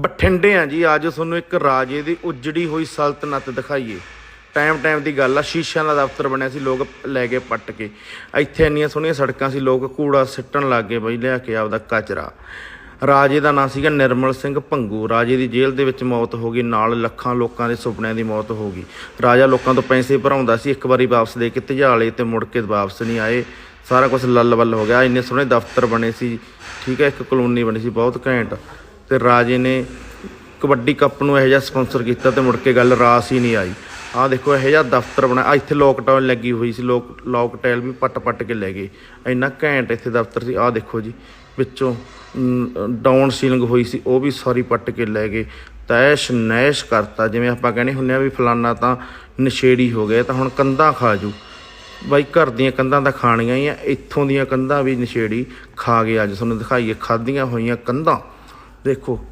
ਬਠਿੰਡੇ ਆ ਜੀ, ਅੱਜ ਤੁਹਾਨੂੰ ਇੱਕ ਰਾਜੇ ਦੀ ਉਜੜੀ ਹੋਈ ਸਲਤਨਤ ਦਿਖਾਈਏ। ਟਾਈਮ ਟਾਈਮ ਦੀ ਗੱਲ ਆ, ਸ਼ੀਸ਼ਿਆਂ ਦਾ ਦਫ਼ਤਰ ਬਣਿਆ ਸੀ, ਲੋਕ ਲੈ ਕੇ ਪੱਟ ਕੇ। ਇੱਥੇ ਇੰਨੀਆਂ ਸੋਹਣੀਆਂ ਸੜਕਾਂ ਸੀ, ਲੋਕ ਕੂੜਾ ਸਿੱਟਣ ਲੱਗ ਗਏ ਬਈ, ਲਿਆ ਕੇ ਆਪਦਾ ਕਚਰਾ। ਰਾਜੇ ਦਾ ਨਾਂ ਸੀਗਾ ਨਿਰਮਲ ਸਿੰਘ ਭੰਗੂ। ਰਾਜੇ ਦੀ ਜੇਲ੍ਹ ਦੇ ਵਿੱਚ ਮੌਤ ਹੋ ਗਈ, ਨਾਲ ਲੱਖਾਂ ਲੋਕਾਂ ਦੇ ਸੁਪਨਿਆਂ ਦੀ ਮੌਤ ਹੋ ਗਈ। ਰਾਜਾ ਲੋਕਾਂ ਤੋਂ ਪੈਸੇ ਭਰਾਉਂਦਾ ਸੀ, ਇੱਕ ਵਾਰੀ ਵਾਪਸ ਦੇ ਕੇ ਧਜਾਲੇ ਤੇ ਮੁੜ ਕੇ ਵਾਪਸ ਨਹੀਂ ਆਏ। ਸਾਰਾ ਕੁਝ ਲੱਲ ਬੱਲ ਹੋ ਗਿਆ। ਇੰਨੇ ਸੋਹਣੇ ਦਫ਼ਤਰ ਬਣੇ ਸੀ, ਠੀਕ ਹੈ, ਇੱਕ ਕਲੋਨੀ ਬਣੀ ਸੀ, ਬਹੁਤ ਘੈਂਟ। ਤੇ ਰਾਜੇ ਨੇ ਕਬੱਡੀ ਕੱਪ ਨੂੰ ਇਹੋ ਜਿਹਾ ਸਪਾਂਸਰ ਕੀਤਾ ਤੇ ਮੁੜ ਕੇ ਗੱਲ ਰਾਸ ਹੀ ਨਹੀਂ ਆਈ। ਆਹ ਦੇਖੋ, ਇਹੋ ਜਿਹਾ ਦਫ਼ਤਰ ਬਣਾ ਇੱਥੇ ਲੋਕਡਾਊਨ ਲੱਗੀ ਹੋਈ ਸੀ, ਲੋਕ ਲੋਕਟੇਲ ਵੀ ਪੱਟ ਪੱਟ ਕੇ ਲੈ ਗਏ। ਇੰਨਾ ਘੈਂਟ ਇੱਥੇ ਦਫ਼ਤਰ ਸੀ, ਆਹ ਦੇਖੋ ਜੀ, ਵਿੱਚੋਂ ਡਾਊਨ ਸੀਲਿੰਗ ਹੋਈ ਸੀ, ਉਹ ਵੀ ਸਾਰੀ ਪੱਟ ਕੇ ਲੈ ਗਏ। ਤੈਸ਼ ਨੈਸ਼ ਕਰਤਾ, ਜਿਵੇਂ ਆਪਾਂ ਕਹਿੰਦੇ ਹੁੰਨੇ ਆ ਵੀ ਫਲਾਨਾ ਤਾਂ ਨਸ਼ੇੜੀ ਹੋ ਗਿਆ, ਤਾਂ ਹੁਣ ਕੰਧਾਂ ਖਾ ਜੂ। ਬਾਈ ਘਰ ਦੀਆਂ ਕੰਧਾਂ ਤਾਂ ਖਾਣੀਆਂ ਹੀ ਆ, ਇੱਥੋਂ ਦੀਆਂ ਕੰਧਾਂ ਵੀ ਨਸ਼ੇੜੀ ਖਾ ਗਏ ਅੱਜ। ਤੁਹਾਨੂੰ ਦਿਖਾਈਏ, ਖਾਧੀਆਂ ਹੋਈਆਂ ਕੰਧਾਂ। ਦੇਖੋ